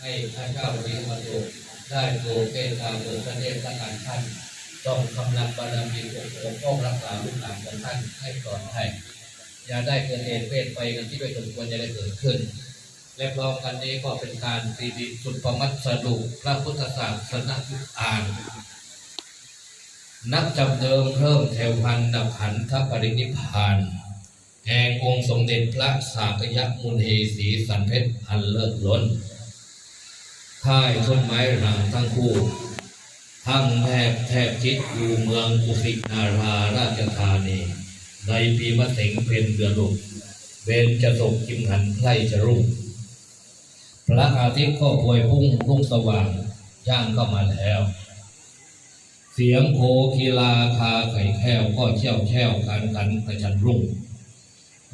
ให้ข้าเจ้าดีมาโยได้โปรดเมตตาโปรดพระเนตรทั้งหลายท่านต้องกำลังบารมีปกป้องรักษาลูกหลานของท่านให้ปลอดภัยอย่าได้เกิดเหตุเพศไปกันที่ไม่สมควรจะได้เกิดขึ้น และพร้อมกันนี้ก็เป็นการตีดีสุดประมัดสรุปพระพุทธศาสนาอ่าน นับจำเดิมเพิ่มแถวพันดับขันธปรินิพพานแห่งองค์สมเด็จพระสากยมุนเฮสีสันเพชรอันเลิศล้น ท้ายต้นไม้หลังทั้งคู่ทั้งแทบแทบชิดอยู่เมืองกุสินาราราชธานีในปีมะเสงเพนเดือนหกเวนจะตกจิมหันใกล้จะรุ่งพระอาทิตย์ก็พวยพุ่งพุ่งสว่างย่างเข้ามาแล้ว เสียงโคกีฬาคาไข่แค้วก็เชี่ยวแช่วกันกันประชันรุ่ง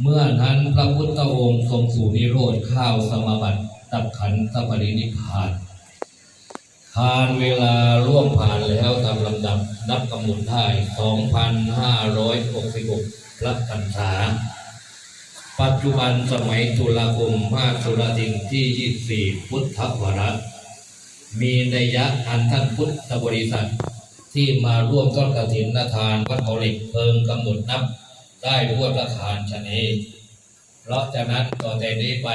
เมื่อนั้นพระพุทธองค์ทรงสู่นิโรธข้าวสมาบัติ ตับขันธปรินิพานทานเวลาล่วงผ่านแล้วตามลำดับนับกำหนดได้2,566พระพรรษา ปัจจุบันสมัยตุลาคมมาสุรดิงที่ 24 พุทธวรรษมีนัยยะอันท่านพุทธบริษัท ที่มาร่วมต้นกฐินทานวัดเขาเหล็กเพิงกำหนดนับ ได้ทั่วประคานชนี เอเพราะฉะนั้นต่อแต่นี้ไป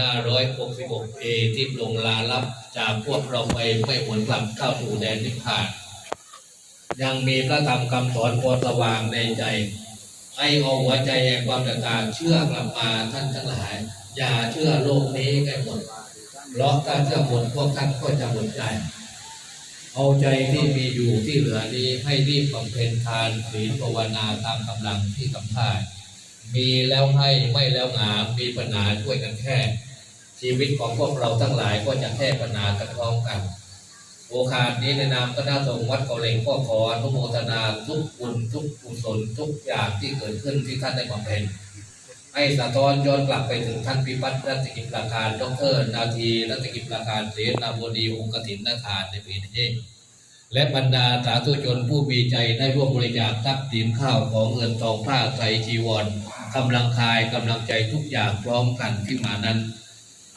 2566เอที่ลงลาลับจากพวกเราไปไม่หวนกลับเข้าสู่แดนนิพพาน ยังมีพระธรรมคำสอนพอสว่างในใจ ให้เอาหัวใจแห่งความต่างเชื่อกลับมาท่านทั้งหลาย อย่าเชื่อโลกนี้กันหมดเพราะถ้าเชื่อหมดพวกท่านก็จะหมดใจเอาใจที่มีอยู่ที่เหลือนี้ให้รีบบำเพ็ญทานศีลภาวนาตามกำลังที่ทำได้ มีแล้วให้ไม่แล้วหามีปัญหาช่วยกันแค่ชีวิตของพวกเราทั้งหลายก็จะแก้ปัญหากันพร้อมกัน โอกาสนี้ในนามคณะสงฆ์วัดเกาเลงก็ขออนุโมทนาทุกบุญทุกกุศลทุกอย่างที่เกิดขึ้นที่ท่านได้บำเพ็ญให้สะท้อนย้อนกลับไปถึงท่านพิพัฒน์รัตกิจประการดรนาทีรัตกิจประการเสนาบดีองค์กฐินนาทานในปีนี้ และบรรดาสาธุชนผู้มีใจได้ร่วมบริจาคทรัพย์สินข้าวของเงินทองผ้าไตรจีวรกำลังกายกำลังใจทุกอย่างพร้อมกันที่มานั้น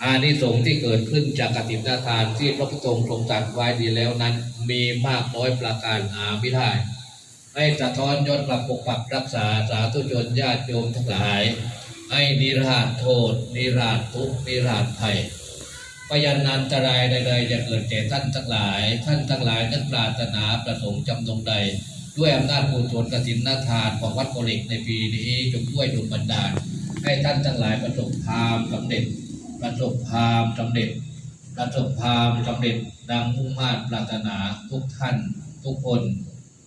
อานิสงส์ที่เกิดขึ้นจากกฐินทานที่พระพุทธองค์ทรงตรัสไว้ดีแล้วนั้น มีมากน้อยประการหาไม่ได้ให้สะท้อนย้อนกลับปกปักรักษาสาธุชนญาติโยมทั้งหลาย ให้นิราชโทษ นิราชทุกนิราชภัย พยันนันตรายใดๆจะเกิดแก่ท่านทั้งหลาย ท่านทั้งหลายนั้นปรารถนาประสงค์จำนงใด ด้วยอำนาจบุญสนกสินนาทานของวัดโกเล็กในปีนี้จงช่วยดลบันดาลให้ท่านทั้งหลายประสบพามสำเร็จ ประสบพามสำเร็จ ประสบพามสำเร็จดังมุ่งมา่ปรารถนาทุกท่าน ทุกคน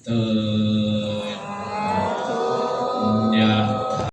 เติด